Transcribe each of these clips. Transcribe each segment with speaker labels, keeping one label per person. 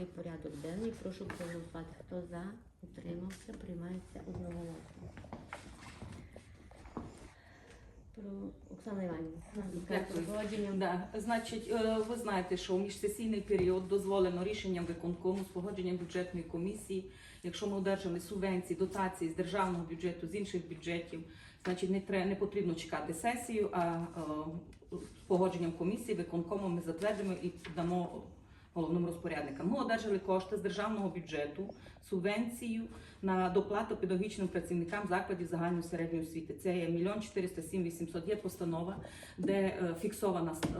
Speaker 1: такий порядок денний. Прошу проголосувати. Хто за? Утримався, приймається одноголосно. Про Оксана Іванівна.
Speaker 2: Дякую. Да. Значить, е, ви знаєте, що у міжсесійний період дозволено рішенням виконкому з погодженням бюджетної комісії, якщо ми одержали субвенції, дотації з державного бюджету, з інших бюджетів, значить не треба не потрібно чекати сесію, а е, з погодженням комісії виконкому ми затвердимо і дамо головним розпорядникам. Ми одержали кошти з державного бюджету, субвенцію на доплату педагогічним працівникам закладів загальної середньої освіти. Це є 1 407 800. Є постанова, де е, фіксована е,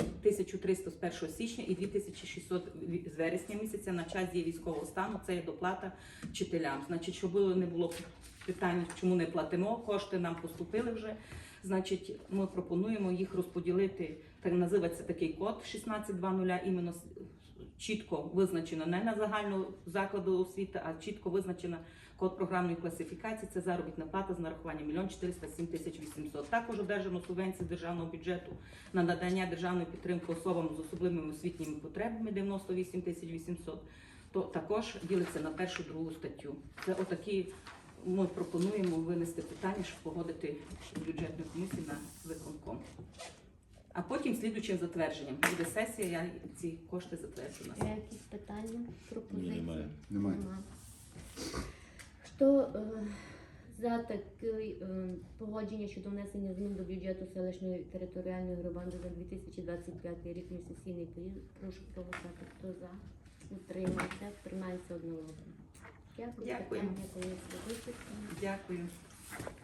Speaker 2: 1300 з 1 січня і 2600 з вересня місяця на час дії військового стану. Це є доплата вчителям. Значить, щоб не було питань, чому не платимо, кошти нам поступили вже. Значить, ми пропонуємо їх розподілити. Так називається такий код 1620, іменно чітко визначено не на загальну закладу освіти, а чітко визначено код програмної класифікації. Це заробітна плата з нарахуванням 1 407 тисяч 800. Також одержано субвенції державного бюджету на надання державної підтримки особам з особливими освітніми потребами 98 тисяч 800. То також ділиться на першу другу статтю. Це отакі ми пропонуємо винести питання, щоб погодити бюджетну комісію на виконком. А потім слідуючим затвердженням буде сесія, я ці кошти затверджу на
Speaker 1: Є якісь питання, пропозиції?
Speaker 3: немає.
Speaker 4: Немає.
Speaker 1: Нема. Хто е, за таке е, погодження щодо внесення змін до бюджету селищної територіальної громади за 2025 рік місяційний період, прошу проголосувати. Хто за? Утримався, приймається одноголосно. Дякую.
Speaker 2: Дякую.